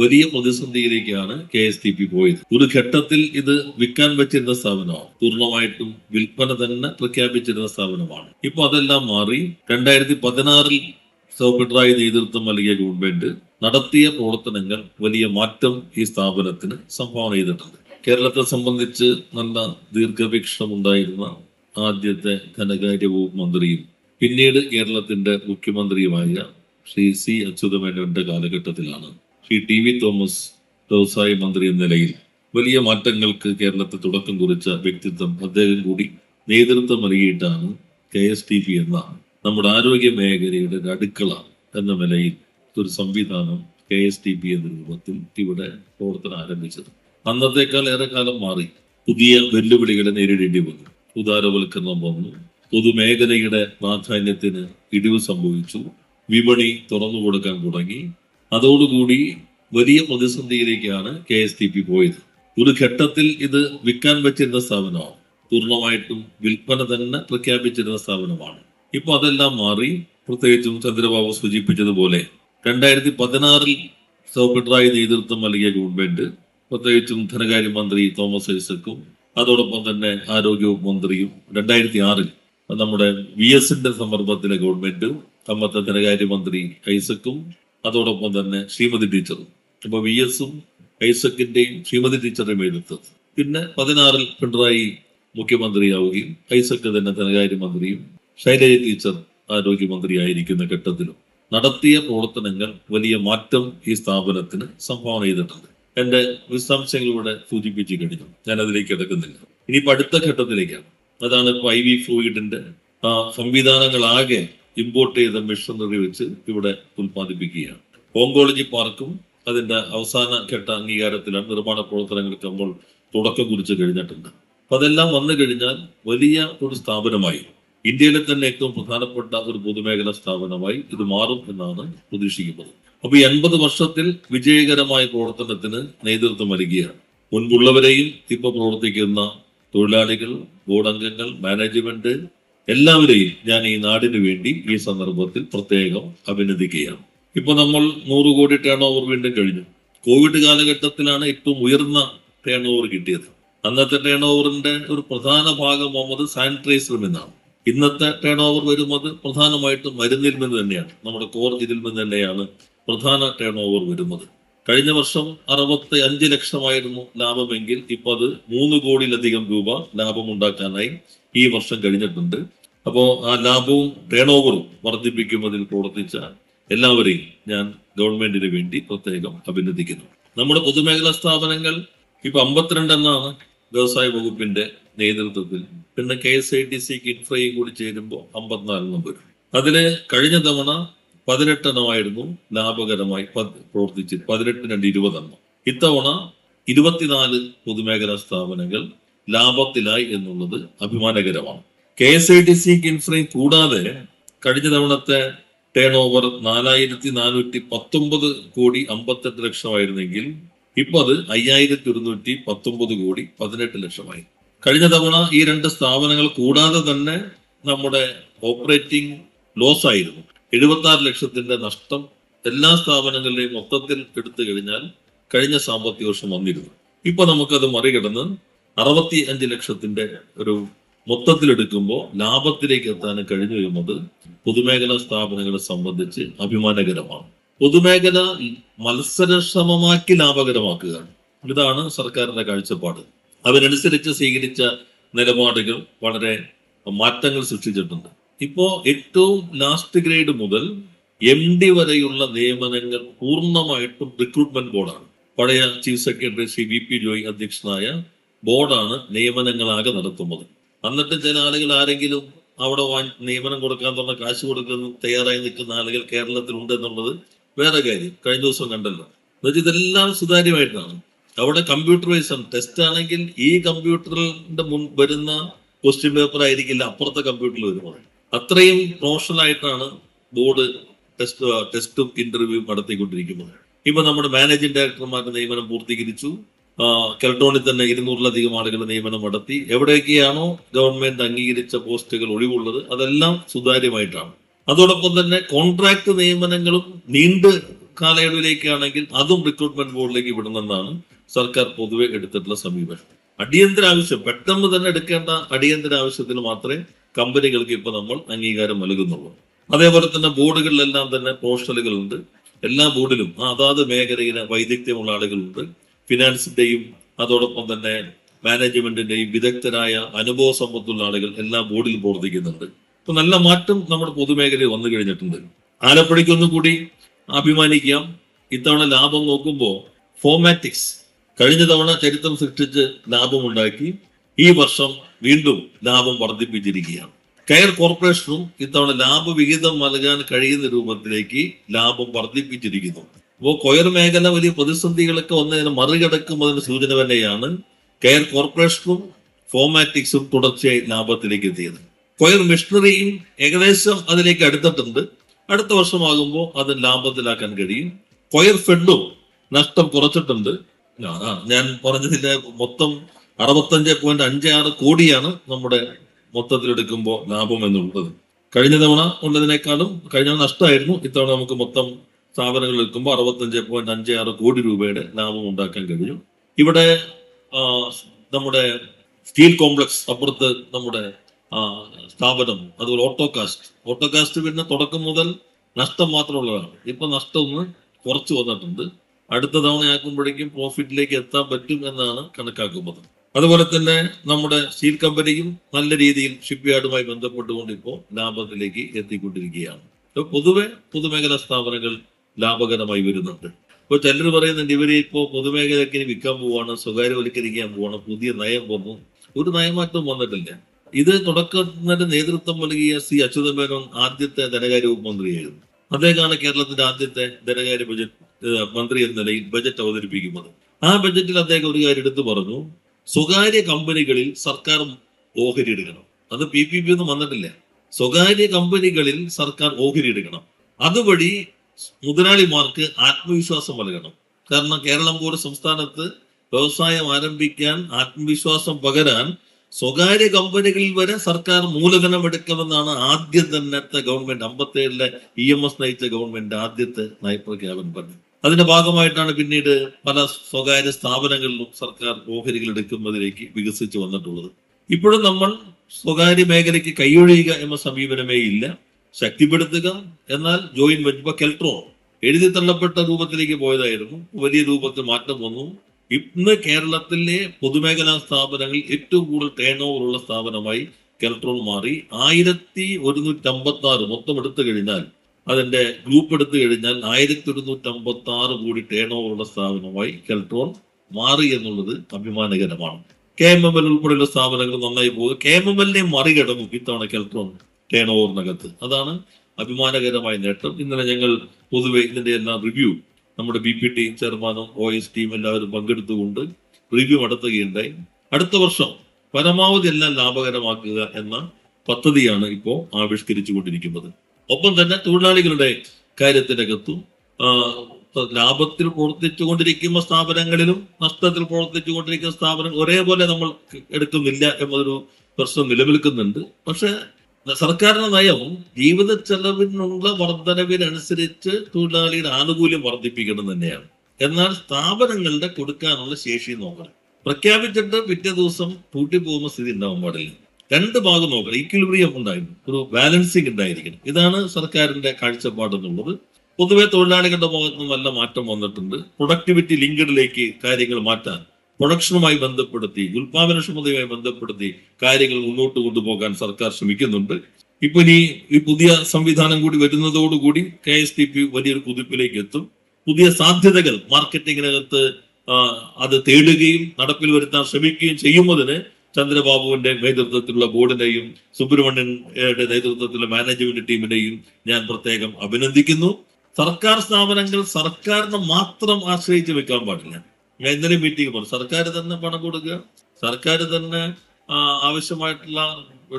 വലിയ പ്രതിസന്ധിയിലേക്കാണ് K S T P പോയത്. ഒരു ഘട്ടത്തിൽ ഇത് വിൽക്കാൻ വെച്ചിരുന്ന സ്ഥാപനമാണ്. പൂർണമായിട്ടും വിൽപ്പന തന്നെ പ്രഖ്യാപിച്ചിരുന്ന സ്ഥാപനമാണ്. ഇപ്പൊ അതെല്ലാം മാറി രണ്ടായിരത്തി പതിനാറിൽ സൗപിട്രായി നേതൃത്വം നൽകിയ ഗവൺമെന്റ് നടത്തിയ പ്രവർത്തനങ്ങൾ വലിയ മാറ്റം ഈ സ്ഥാപനത്തിന് സംഭാവന ചെയ്തിട്ടുണ്ട്. കേരളത്തെ സംബന്ധിച്ച് നല്ല ദീർഘവീക്ഷണമുണ്ടായിരുന്ന ആദ്യത്തെ ധനകാര്യ വകുപ്പ് മന്ത്രിയും പിന്നീട് കേരളത്തിന്റെ മുഖ്യമന്ത്രിയുമായ ശ്രീ സി അച്യുതമേനോന്റെ കാലഘട്ടത്തിലാണ് ശ്രീ ടി വി തോമസ് വ്യവസായ മന്ത്രി എന്ന നിലയിൽ വലിയ മാറ്റങ്ങൾക്ക് കേരളത്തിൽ തുടക്കം കുറിച്ച വ്യക്തിത്വം അദ്ദേഹം കൂടി നേതൃത്വം നൽകിയിട്ടാണ് കെ എസ് ടി പി എന്ന നമ്മുടെ ആരോഗ്യ മേഖലയുടെ അടുക്കള എന്ന നിലയിൽ ഒരു സംവിധാനം കെ എസ് ടി പി എന്ന രൂപത്തിൽ ഇവിടെ പ്രവർത്തനം ആരംഭിച്ചത്. അന്നത്തേക്കാൾ ഏറെ കാലം മാറി പുതിയ വെല്ലുവിളികളെ നേരിടേണ്ടി വന്നു. ഉദാരവൽക്കരണം വന്നു. പൊതുമേഖലയുടെ പ്രാധാന്യത്തിന് ഇടിവ് സംഭവിച്ചു. വിപണി തുറന്നു കൊടുക്കാൻ തുടങ്ങി. അതോടുകൂടി വലിയ പ്രതിസന്ധിയിലേക്കാണ് കെ എസ് ടി പി പോയത്. ഒരു ഘട്ടത്തിൽ ഇത് വിൽക്കാൻ വെച്ചിരുന്ന സ്ഥാപനമാണ്. പൂർണമായിട്ടും വിൽപ്പന തന്നെ പ്രഖ്യാപിച്ചിരുന്ന സ്ഥാപനമാണ്. ഇപ്പൊ അതെല്ലാം മാറി പ്രത്യേകിച്ചും ചന്ദ്രബാബു സൂചിപ്പിച്ചതുപോലെ രണ്ടായിരത്തി പതിനാറിൽ സൗപിട്രായി നേതൃത്വം നൽകിയ ഗവൺമെന്റ് പ്രത്യേകിച്ചും ധനകാര്യമന്ത്രി തോമസ് ഐസക്കും അതോടൊപ്പം തന്നെ ആരോഗ്യ മന്ത്രിയും രണ്ടായിരത്തി ആറിൽ നമ്മുടെ വി എസിന്റെ സമ്മർദ്ദത്തിലെ ഗവൺമെന്റും അന്നത്തെ ധനകാര്യമന്ത്രി ഐസക്കും അതോടൊപ്പം തന്നെ ശ്രീമതി ടീച്ചറും. അപ്പൊ വി എസും ഐസക്കിന്റെയും ശ്രീമതി ടീച്ചറുടെയും എഴുത്തത് പിന്നെ പതിനാറിൽ പിണറായി മുഖ്യമന്ത്രിയാവുകയും ഐസക്ക് തന്നെ ധനകാര്യമന്ത്രിയും ശൈലജ ടീച്ചർ ആരോഗ്യമന്ത്രിയായിരിക്കുന്ന ഘട്ടത്തിലും നടത്തിയ പ്രവർത്തനങ്ങൾ വലിയ മാറ്റം ഈ സ്ഥാപനത്തിന് സംഭാവന ചെയ്തിട്ടുണ്ട്. എന്റെ വിശദാംശങ്ങളിലൂടെ സൂചിപ്പിച്ചു കഴിഞ്ഞു. ഞാൻ അതിലേക്ക് എടുക്കുന്നില്ല ഇനിയിപ്പോ അടുത്ത ഘട്ടത്തിലേക്കാണ്. അതാണ് ഇപ്പൊ ഐ വി ഫ്ലൂയിഡിന്റെ സംവിധാനങ്ങളാകെ ഇമ്പോർട്ട് ചെയ്ത മെഷീനറി വെച്ച് ഇവിടെ ഉൽപ്പാദിപ്പിക്കുകയാണ്. ഓങ്കോളജി പാർക്കും അതിന്റെ അവസാന ഘട്ട അംഗീകാരത്തിലാണ് നിർമ്മാണ പ്രവർത്തനങ്ങൾക്ക് നമ്മൾ തുടക്കം കുറിച്ച് കഴിഞ്ഞിട്ടുണ്ട്. അപ്പൊ അതെല്ലാം വന്നു കഴിഞ്ഞാൽ വലിയ ഒരു സ്ഥാപനമായി ഇന്ത്യയിലെ തന്നെ ഏറ്റവും പ്രധാനപ്പെട്ട ഒരു പൊതുമേഖലാ സ്ഥാപനമായി ഇത് മാറും എന്നാണ് പ്രതീക്ഷിക്കുന്നത്. അപ്പൊ ഈ എൺപത് വർഷത്തിൽ വിജയകരമായ പ്രവർത്തനത്തിന് നേതൃത്വം നൽകുകയാണ് മുൻപുള്ളവരെയും ഇപ്പൊ പ്രവർത്തിക്കുന്ന തൊഴിലാളികൾ ബോർഡ് അംഗങ്ങൾ മാനേജ്മെന്റ് എല്ലാവരെയും ഞാൻ ഈ നാടിന് വേണ്ടി ഈ സന്ദർഭത്തിൽ പ്രത്യേകം അഭിനന്ദിക്കുകയാണ്. ഇപ്പൊ നമ്മൾ നൂറ് കോടി ടേൺ ഓവർ വീണ്ടും കഴിഞ്ഞു. കോവിഡ് കാലഘട്ടത്തിലാണ് ഏറ്റവും ഉയർന്ന ടേൺ ഓവർ കിട്ടിയത്. അന്നത്തെ ടേൺ ഓവറിന്റെ ഒരു പ്രധാന ഭാഗം വന്നത് സാനിറ്റൈസറിൽ നിന്നാണ്. ഇന്നത്തെ ടേൺ ഓവർ വരുന്നത് പ്രധാനമായിട്ടും മരുന്നിൽ നിന്ന് തന്നെയാണ്. നമ്മുടെ കോർ ഇതിൽ നിന്ന് തന്നെയാണ് പ്രധാന ടേൺ ഓവർ വരുന്നത്. കഴിഞ്ഞ വർഷം അറുപത്തി അഞ്ച് ലക്ഷമായിരുന്നു ലാഭമെങ്കിൽ ഇപ്പൊ അത് മൂന്ന് കോടിയിലധികം രൂപ ലാഭമുണ്ടാക്കാനായി ഈ വർഷം കഴിഞ്ഞിട്ടുണ്ട്. അപ്പോ ആ ലാഭവും ടേൺ ഓവറും വർദ്ധിപ്പിക്കുന്നതിൽ പ്രവർത്തിച്ച എല്ലാവരെയും ഞാൻ ഗവൺമെന്റിന് വേണ്ടി പ്രത്യേകം അഭിനന്ദിക്കുന്നു. നമ്മുടെ പൊതുമേഖലാ സ്ഥാപനങ്ങൾ ഇപ്പൊ അമ്പത്തിരണ്ട് എന്നാണ് വ്യവസായ വകുപ്പിന്റെ നേതൃത്വത്തിൽ. പിന്നെ കെ എസ് ഐ ടി സിക്ക് ഇൻഫ്രയും കൂടി ചേരുമ്പോൾ അമ്പത്തിനാലെണ്ണം വരും അതിൽ കഴിഞ്ഞ തവണ പതിനെട്ടെണ്ണമായിരുന്നു ലാഭകരമായി പ്രവർത്തിച്ച് പതിനെട്ട് രണ്ട് ഇരുപതെണ്ണം ഇത്തവണ ഇരുപത്തിനാല് പൊതുമേഖലാ സ്ഥാപനങ്ങൾ ലാഭത്തിലായി എന്നുള്ളത് അഭിമാനകരമാണ്. K S I T C ഇൻഫ്രയും കൂടാതെ കഴിഞ്ഞ തവണത്തെ ടേൺ ഓവർ നാലായിരത്തി നാനൂറ്റി പത്തൊമ്പത് കോടി അമ്പത്തെട്ട് ലക്ഷമായിരുന്നെങ്കിൽ ഇപ്പോൾ അത് അയ്യായിരത്തി ഒരുന്നൂറ്റി പത്തൊമ്പത് കോടി പതിനെട്ട് ലക്ഷമായി. കഴിഞ്ഞ തവണ ഈ രണ്ട് സ്ഥാപനങ്ങൾ കൂടാതെ തന്നെ നമ്മുടെ ഓപ്പറേറ്റിംഗ് ലോസ് ആയിരുന്നു. എഴുപത്തി ആറ് ലക്ഷത്തിന്റെ നഷ്ടം എല്ലാ സ്ഥാപനങ്ങളുടെയും മൊത്തത്തിൽ എടുത്തു കഴിഞ്ഞാൽ കഴിഞ്ഞ സാമ്പത്തിക വർഷം വന്നിരുന്നു. ഇപ്പൊ നമുക്കത് മറികടന്ന് അറുപത്തി അഞ്ച് ലക്ഷത്തിന്റെ ഒരു മൊത്തത്തിൽ എടുക്കുമ്പോൾ ലാഭത്തിലേക്ക് എത്താൻ കഴിഞ്ഞു വരുന്നത് പൊതുമേഖലാ സ്ഥാപനങ്ങളെ സംബന്ധിച്ച് അഭിമാനകരമാണ്. പൊതുമേഖല മത്സരക്ഷമമാക്കി ലാഭകരമാക്കുകയാണ്. ഇതാണ് സർക്കാരിന്റെ കാഴ്ചപ്പാട്. അതിനനുസരിച്ച് സ്വീകരിച്ച നിലപാടുകൾ വളരെ മാറ്റങ്ങൾ സൃഷ്ടിച്ചിട്ടുണ്ട്. ഇപ്പോ ഏറ്റവും ലാസ്റ്റ് ഗ്രേഡ് മുതൽ എം ഡി വരെയുള്ള നിയമനങ്ങൾ പൂർണമായിട്ടും റിക്രൂട്ട്മെന്റ് ബോർഡാണ്. പഴയ chief secretary Shri V P Joy അധ്യക്ഷനായ ബോർഡാണ് നിയമനങ്ങളാകെ നടത്തുന്നത്. എന്നിട്ട് ചില ആളുകൾ ആരെങ്കിലും അവിടെ നിയമനം കൊടുക്കാൻ പറഞ്ഞ കാശ് കൊടുക്കുന്ന തയ്യാറായി നിൽക്കുന്ന ആളുകൾ കേരളത്തിലുണ്ട് എന്നുള്ളത് വേറെ കാര്യം. കഴിഞ്ഞ ദിവസം കണ്ടല്ലോ. എന്നുവെച്ചാൽ ഇതെല്ലാം സുതാര്യമായിട്ടാണ്. അവിടെ കമ്പ്യൂട്ടറൈസ് ആണ്. ടെസ്റ്റ് ആണെങ്കിൽ ഈ കമ്പ്യൂട്ടറിന്റെ മുൻ വരുന്ന ക്വസ്റ്റ്യൻ പേപ്പർ ആയിരിക്കില്ല അപ്പുറത്തെ കമ്പ്യൂട്ടറിൽ വരുന്നത്. അത്രയും പ്രൊഫഷണൽ ആയിട്ടാണ് ബോർഡ് ടെസ്റ്റ് ടെസ്റ്റും ഇന്റർവ്യൂ നടത്തിക്കൊണ്ടിരിക്കുന്നത്. ഇപ്പൊ നമ്മുടെ മാനേജിംഗ് ഡയറക്ടർമാരുടെ നിയമനം പൂർത്തീകരിച്ചു. ആ, കെൽട്രോണിൽ തന്നെ ഇരുന്നൂറിലധികം ആളുകൾ നിയമനം നടത്തി. എവിടെയൊക്കെയാണോ ഗവൺമെന്റ് അംഗീകരിച്ച പോസ്റ്റുകൾ ഒഴിവുള്ളത് അതെല്ലാം സുതാര്യമായിട്ടാണ്. അതോടൊപ്പം തന്നെ കോൺട്രാക്ട് നിയമനങ്ങളും നീണ്ട് കാലയളവിലേക്കാണെങ്കിൽ അതും റിക്രൂട്ട്മെന്റ് ബോർഡിലേക്ക് വിടണമെന്നാണ് സർക്കാർ പൊതുവെ എടുത്തിട്ടുള്ള സമീപനം. അടിയന്തര ആവശ്യം പെട്ടെന്ന് തന്നെ എടുക്കേണ്ട അടിയന്തര ആവശ്യത്തിന് മാത്രമേ കമ്പനികൾക്ക് ഇപ്പൊ നമ്മൾ അംഗീകാരം നൽകുന്നുള്ളൂ. അതേപോലെ തന്നെ ബോർഡുകളിലെല്ലാം തന്നെ പോസ്റ്റലുകളുണ്ട്. എല്ലാ ബോർഡിലും അതാത് മേഖലയിലെ വൈദഗ്ധ്യമുള്ള ആളുകളുണ്ട്. ഫിനാൻസിന്റെയും അതോടൊപ്പം തന്നെ മാനേജ്മെന്റിന്റെയും വിദഗ്ധരായ അനുഭവ സമ്പത്തുള്ള ആളുകൾ എല്ലാ ബോർഡിൽ പ്രവർത്തിക്കുന്നുണ്ട്. അപ്പൊ നല്ല മാറ്റം നമ്മുടെ പൊതുമേഖലയിൽ വന്നു കഴിഞ്ഞിട്ടുണ്ട്. ആലപ്പുഴയ്ക്ക് ഒന്നുകൂടി അഭിമാനിക്കാം. ഇത്തവണ ലാഭം നോക്കുമ്പോൾ ഫോമാറ്റിക്സ് കഴിഞ്ഞ തവണ ചരിത്രം സൃഷ്ടിച്ച് ലാഭമുണ്ടാക്കി. ഈ വർഷം വീണ്ടും ലാഭം വർദ്ധിപ്പിച്ചിരിക്കുകയാണ്. കെയർ കോർപ്പറേഷനും ഇത്തവണ ലാഭവിഹിതം നൽകാൻ കഴിയുന്ന രൂപത്തിലേക്ക് ലാഭം വർദ്ധിപ്പിച്ചിരിക്കുന്നു. അപ്പോൾ കൊയർ മേഖല വലിയ പ്രതിസന്ധികളൊക്കെ ഒന്നതിനെ മറികടക്കുന്നതിന് സൂചന തന്നെയാണ് കെയർ കോർപ്പറേഷനും ഫോമാറ്റിക്സും തുടർച്ചയായി ലാഭത്തിലേക്ക് എത്തിയത്. കൊയർ മിഷണറിയും ഏകദേശം അതിലേക്ക് അടുത്തിട്ടുണ്ട്. അടുത്ത വർഷമാകുമ്പോൾ അത് ലാഭത്തിലാക്കാൻ കഴിയും. കൊയർ ഫെഡും നഷ്ടം കുറച്ചിട്ടുണ്ട്. ഞാൻ പറഞ്ഞതിന്റെ മൊത്തം അറുപത്തഞ്ച് പോയിന്റ് അഞ്ച് ആറ് കോടിയാണ് നമ്മുടെ മൊത്തത്തിലെടുക്കുമ്പോൾ ലാഭം എന്നുള്ളത്. കഴിഞ്ഞ തവണ ഉള്ളതിനേക്കാളും കഴിഞ്ഞ നഷ്ടമായിരുന്നു. ഇത്തവണ നമുക്ക് മൊത്തം സ്ഥാപനങ്ങൾ വിൽക്കുമ്പോൾ അറുപത്തഞ്ച് പോയിന്റ് അഞ്ച് ആറ് കോടി രൂപയുടെ ലാഭം ഉണ്ടാക്കാൻ കഴിഞ്ഞു. ഇവിടെ നമ്മുടെ സ്റ്റീൽ കോംപ്ലക്സ് അപ്പുറത്ത് നമ്മുടെ സ്ഥാപനം അതുപോലെ ഓട്ടോകാസ്റ്റ്. ഓട്ടോകാസ്റ്റ് പിന്നെ തുടക്കം മുതൽ നഷ്ടം മാത്രമുള്ളതാണ്. ഇപ്പൊ നഷ്ടം ഒന്ന് കുറച്ച് വന്നിട്ടുണ്ട്. അടുത്ത തവണ ആക്കുമ്പോഴേക്കും പ്രോഫിറ്റിലേക്ക് എത്താൻ പറ്റും എന്നാണ് കണക്കാക്കുന്നത്. അതുപോലെ തന്നെ നമ്മുടെ സ്റ്റീൽ കമ്പനിയും നല്ല രീതിയിൽ ഷിപ്പ് യാർഡുമായി ബന്ധപ്പെട്ടുകൊണ്ട് ഇപ്പോൾ ലാഭത്തിലേക്ക് എത്തിക്കൊണ്ടിരിക്കുകയാണ്. പൊതുവെ പൊതുമേഖലാ സ്ഥാപനങ്ങൾ ലാഭകരമായി വരുന്നുണ്ട്. ഇപ്പൊ ചിലർ പറയുന്നുണ്ട് ഇവർ ഇപ്പോ പൊതുമേഖലയ്ക്ക് വിൽക്കാൻ പോവാണ് സ്വകാര്യവൽക്കരിക്കാൻ പോവാണ് പുതിയ നയം വന്നു. ഒരു നയമാറ്റം വന്നിട്ടില്ല. ഇത് തുടക്കത്തിന്റെ നേതൃത്വം നൽകിയ സി അച്യുത മേനോൻ ആദ്യത്തെ ധനകാര്യ മന്ത്രിയായിരുന്നു. അദ്ദേഹമാണ് കേരളത്തിന്റെ ആദ്യത്തെ ധനകാര്യ ബജറ്റ് മന്ത്രി എന്ന നിലയിൽ ബജറ്റ് അവതരിപ്പിക്കുന്നത്. ആ ബജറ്റിൽ അദ്ദേഹം ഒരു കാര്യം എടുത്തു പറഞ്ഞു. സ്വകാര്യ കമ്പനികളിൽ സർക്കാർ ഓഹരി എടുക്കണം അത് പി പി പി ഒന്നും വന്നിട്ടില്ല. സ്വകാര്യ കമ്പനികളിൽ സർക്കാർ ഓഹരി എടുക്കണം അതുവഴി മുതലാളിമാർക്ക് ആത്മവിശ്വാസം നൽകണം. കാരണം കേരളം പോലെ സംസ്ഥാനത്ത് വ്യവസായം ആരംഭിക്കാൻ ആത്മവിശ്വാസം പകരാൻ സ്വകാര്യ കമ്പനികളിൽ വരെ സർക്കാർ മൂലധനം എടുക്കുമെന്നാണ് ആദ്യം തന്നത്തെ ഗവൺമെന്റ്. അമ്പത്തേഴിലെ ഇ എം എസ് നയിച്ച ഗവൺമെന്റ് ആദ്യത്തെ നയപ്രഖ്യാപനം പറഞ്ഞത് അതിന്റെ ഭാഗമായിട്ടാണ് പിന്നീട് പല സ്വകാര്യ സ്ഥാപനങ്ങളിലും സർക്കാർ ഓഹരികൾ എടുക്കുന്നതിലേക്ക് വികസിച്ചു വന്നിട്ടുള്ളത്. ഇപ്പോഴും നമ്മൾ സ്വകാര്യ മേഖലയ്ക്ക് കൈയൊഴിയുക എന്ന സമീപനമേ ഇല്ല. ശക്തിപ്പെടുത്തുക. എന്നാൽ ജോയിൻ വെഞ്ച് ഇപ്പൊ കെൽട്രോ എഴുതി തള്ളപ്പെട്ട രൂപത്തിലേക്ക് പോയതായിരുന്നു. വലിയ രൂപത്തിൽ മാറ്റം വന്നു. ഇന്ന് കേരളത്തിലെ പൊതുമേഖലാ സ്ഥാപനങ്ങളിൽ ഏറ്റവും കൂടുതൽ ടേൺ ഓവർ ഉള്ള സ്ഥാപനമായി കെൽട്രോൾ മാറി. ആയിരത്തി ഒരുന്നൂറ്റി അമ്പത്തി ആറ് മൊത്തം എടുത്തു കഴിഞ്ഞാൽ അതിന്റെ ഗ്രൂപ്പ് എടുത്തു കഴിഞ്ഞാൽ ആയിരത്തി ഒരുന്നൂറ്റി അമ്പത്തി ആറ് കോടി ടേൺ ഓവർ ഉള്ള സ്ഥാപനമായി കെൽട്രോൾ മാറി എന്നുള്ളത് അഭിമാനകരമാണ്. കെ എം എം എൽ ഉൾപ്പെടെയുള്ള സ്ഥാപനങ്ങൾ നന്നായി പോകും. കെ എം എം എല്ലിനെ മറികടന്നു ഇത്തവണ കെൽട്രോൺ ടേൺ ഓവറിനകത്ത് അതാണ് അഭിമാനകരമായ നേട്ടം. ഇന്നലെ ഞങ്ങൾ പൊതുവെ ഇതിന്റെ എല്ലാം റിവ്യൂ നമ്മുടെ ബി പി ടി ചെയർമാനും ഒ എസ് ടീം എല്ലാവരും പങ്കെടുത്തുകൊണ്ട് റിവ്യൂ നടത്തുകയുണ്ടായി. അടുത്ത വർഷം പരമാവധി എല്ലാം ലാഭകരമാക്കുക എന്ന പദ്ധതിയാണ് ഇപ്പോൾ ആവിഷ്കരിച്ചു കൊണ്ടിരിക്കുന്നത് ഒപ്പം തന്നെ തൊഴിലാളികളുടെ കാര്യത്തിനകത്തും ലാഭത്തിൽ പ്രവർത്തിച്ചു കൊണ്ടിരിക്കുന്ന സ്ഥാപനങ്ങളിലും നഷ്ടത്തിൽ പ്രവർത്തിച്ചു കൊണ്ടിരിക്കുന്ന സ്ഥാപനം ഒരേപോലെ നമ്മൾ എടുക്കുന്നില്ല എന്നൊരു പ്രശ്നം നിലനിൽക്കുന്നുണ്ട്. പക്ഷെ സർക്കാരിന്റെ നയം ജീവിത ചെലവിനുള്ള വർധനവിനനുസരിച്ച് തൊഴിലാളിയുടെ ആനുകൂല്യം വർദ്ധിപ്പിക്കണം തന്നെയാണ്. എന്നാൽ സ്ഥാപനങ്ങളുടെ കൊടുക്കാനുള്ള ശേഷി നോക്കണം. പ്രഖ്യാപിച്ചിട്ട് പിറ്റേ ദിവസം പൂട്ടിപ്പോകുന്ന സ്ഥിതി ഉണ്ടാവാൻ പാടില്ല. രണ്ട് ഭാഗം നോക്കണം. ഈക്വിലിബ്രിയം ഉണ്ടായിരുന്നു. ഒരു ബാലൻസിങ് ഉണ്ടായിരിക്കണം. ഇതാണ് സർക്കാരിന്റെ കാഴ്ചപ്പാട് എന്നുള്ളത് പൊതുവെ തൊഴിലാളികളുടെ ഭാഗത്ത് നിന്ന് നല്ല മാറ്റം വന്നിട്ടുണ്ട്. പ്രൊഡക്ടിവിറ്റി ലിങ്കഡിലേക്ക് കാര്യങ്ങൾ മാറ്റാൻ. പ്രൊഡക്ഷനുമായി ബന്ധപ്പെടുത്തി ഉൽപാദനക്ഷമതയുമായി ബന്ധപ്പെടുത്തി കാര്യങ്ങൾ മുന്നോട്ട് കൊണ്ടുപോകാൻ സർക്കാർ ശ്രമിക്കുന്നുണ്ട്. ഇപ്പൊ ഇനി ഈ പുതിയ സംവിധാനം കൂടി വരുന്നതോടുകൂടി കെ എസ് ടി പി വലിയൊരു കുതിപ്പിലേക്ക് എത്തും. പുതിയ സാധ്യതകൾ മാർക്കറ്റിങ്ങിനകത്ത് അത് തേടുകയും നടപ്പിൽ വരുത്താൻ ശ്രമിക്കുകയും ചെയ്യുന്നതിന് ചന്ദ്രബാബുവിന്റെ നേതൃത്വത്തിലുള്ള ബോർഡിനെയും സുബ്രഹ്മണ്യന്റെ നേതൃത്വത്തിലുള്ള മാനേജ്മെന്റ് ടീമിനെയും ഞാൻ പ്രത്യേകം അഭിനന്ദിക്കുന്നു. സർക്കാർ സ്ഥാപനങ്ങൾ സർക്കാരിനെ മാത്രം ആശ്രയിച്ച് വെക്കാൻ പാടില്ല. ഞാൻ മീറ്റിംഗ് പറഞ്ഞു സർക്കാർ തന്നെ പണം കൊടുക്കുക. സർക്കാർ തന്നെ ആവശ്യമായിട്ടുള്ള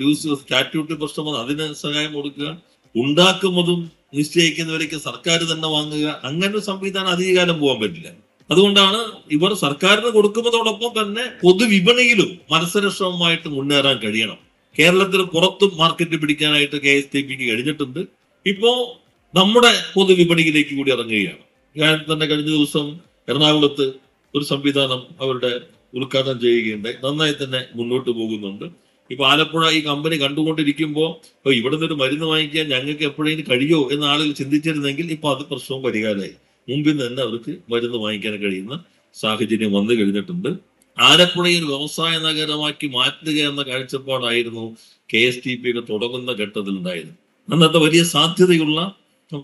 ഡ്യൂസ് സ്റ്റാറ്റ്യൂട്ട് പ്രശ്നം വന്ന് അതിന് സഹായം കൊടുക്കുക. ഉണ്ടാക്കുന്നതും നിശ്ചയിക്കുന്നവരേക്ക് സർക്കാർ തന്നെ വാങ്ങുക. അങ്ങനെ ഒരു സംവിധാനം അധികകാലം പോകാൻ പറ്റില്ല. അതുകൊണ്ടാണ് ഇവർ സർക്കാരിന് കൊടുക്കുന്നതോടൊപ്പം തന്നെ പൊതുവിപണിയിലും മത്സരക്ഷമമായിട്ട് മുന്നേറാൻ കഴിയണം. കേരളത്തിൽ പുറത്തും മാർക്കറ്റ് പിടിക്കാനായിട്ട് കെ എസ് ടി പിക്ക് കഴിഞ്ഞിട്ടുണ്ട്. ഇപ്പോ നമ്മുടെ പൊതുവിപണിയിലേക്ക് കൂടി ഇറങ്ങുകയാണ്. ഞാൻ തന്നെ കഴിഞ്ഞ ദിവസം എറണാകുളത്ത് ഒരു സംവിധാനം അവരുടെ ഉദ്ഘാടനം ചെയ്യുകയുണ്ടായി. നന്നായി തന്നെ മുന്നോട്ട് പോകുന്നുണ്ട്. ഇപ്പൊ ആലപ്പുഴ ഈ കമ്പനി കണ്ടുകൊണ്ടിരിക്കുമ്പോൾ "ഓ, ഇവിടെ ഒരു മരുന്ന് വാങ്ങിക്കാൻ ഞങ്ങൾക്ക് എപ്പോഴെങ്കിലും കഴിയോ? എന്ന് ആളുകൾ ചിന്തിച്ചിരുന്നെങ്കിൽ ഇപ്പൊ അത് പ്രശ്നവും പരിഹാരമായി. മുമ്പിൽ തന്നെ അവർക്ക് മരുന്ന് വാങ്ങിക്കാൻ കഴിയുന്ന സാഹചര്യം വന്നു കഴിഞ്ഞിട്ടുണ്ട്. ആലപ്പുഴയെ ഒരു വ്യവസായ നഗരമാക്കി മാറ്റുക എന്ന കാഴ്ചപ്പാടായിരുന്നു കെ എസ് ടി പിയുടെ തുടങ്ങുന്ന ഘട്ടത്തിൽ ഉണ്ടായത് അന്നത്തെ വലിയ സാധ്യതയുള്ള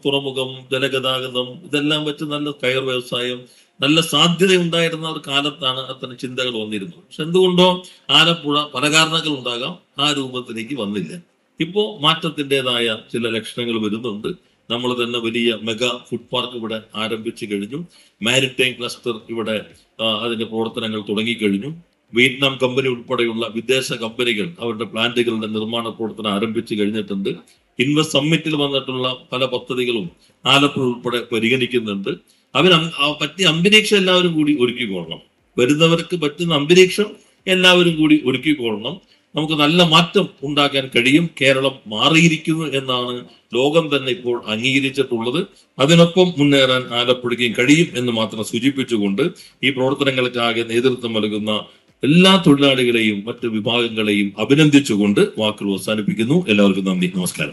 തുറമുഖം ജലഗതാഗതം ഇതെല്ലാം വെച്ച് നല്ല കയർ വ്യവസായം നല്ല സാധ്യത ഉണ്ടായിരുന്ന ഒരു കാലത്താണ് അത്തരം ചിന്തകൾ വന്നിരുന്നത്. പക്ഷെ എന്തുകൊണ്ടോ ആലപ്പുഴ പല കാരണങ്ങൾ ഉണ്ടാകാം ആ രൂപത്തിലേക്ക് വന്നില്ല. ഇപ്പോ മാറ്റത്തിന്റെതായ ചില ലക്ഷണങ്ങൾ വരുന്നുണ്ട്. നമ്മൾ തന്നെ വലിയ മെഗാ ഫുഡ് പാർക്ക് ഇവിടെ ആരംഭിച്ചു കഴിഞ്ഞു. മാരിടൈം ക്ലസ്റ്റർ ഇവിടെ അതിന്റെ പ്രവർത്തനങ്ങൾ തുടങ്ങിക്കഴിഞ്ഞു. വിയറ്റ്നാം കമ്പനി ഉൾപ്പെടെയുള്ള വിദേശ കമ്പനികൾ അവരുടെ പ്ലാന്റുകളുടെ നിർമ്മാണ പ്രവർത്തനം ആരംഭിച്ചു കഴിഞ്ഞിട്ടുണ്ട്. ഇൻവെസ്റ്റ് സമ്മിറ്റിൽ വന്നിട്ടുള്ള പല പദ്ധതികളും ആലപ്പുഴ ഉൾപ്പെടെ പരിഗണിക്കുന്നുണ്ട്. അവർ പറ്റിയ അന്തരീക്ഷം എല്ലാവരും കൂടി ഒരുക്കി ഒരുക്കിക്കൊള്ളണം വരുന്നവർക്ക് പറ്റുന്ന അന്തരീക്ഷം എല്ലാവരും കൂടി ഒരുക്കി ഒരുക്കിക്കൊള്ളണം നമുക്ക് നല്ല മാറ്റം ഉണ്ടാക്കാൻ കഴിയും. കേരളം മാറിയിരിക്കുന്നു എന്നാണ് ലോകം തന്നെ ഇപ്പോൾ അംഗീകരിച്ചിട്ടുള്ളത്. അതിനൊപ്പം മുന്നേറാൻ ആലപ്പുഴയ്ക്കും കഴിയും എന്ന് മാത്രം സൂചിപ്പിച്ചുകൊണ്ട് ഈ പ്രവർത്തനങ്ങൾക്കാകെ നേതൃത്വം നൽകുന്ന എല്ലാ തൊഴിലാളികളെയും മറ്റ് വിഭാഗങ്ങളെയും അഭിനന്ദിച്ചുകൊണ്ട് വാക്കുകൾ അവസാനിപ്പിക്കുന്നു. എല്ലാവർക്കും നന്ദി. നമസ്കാരം.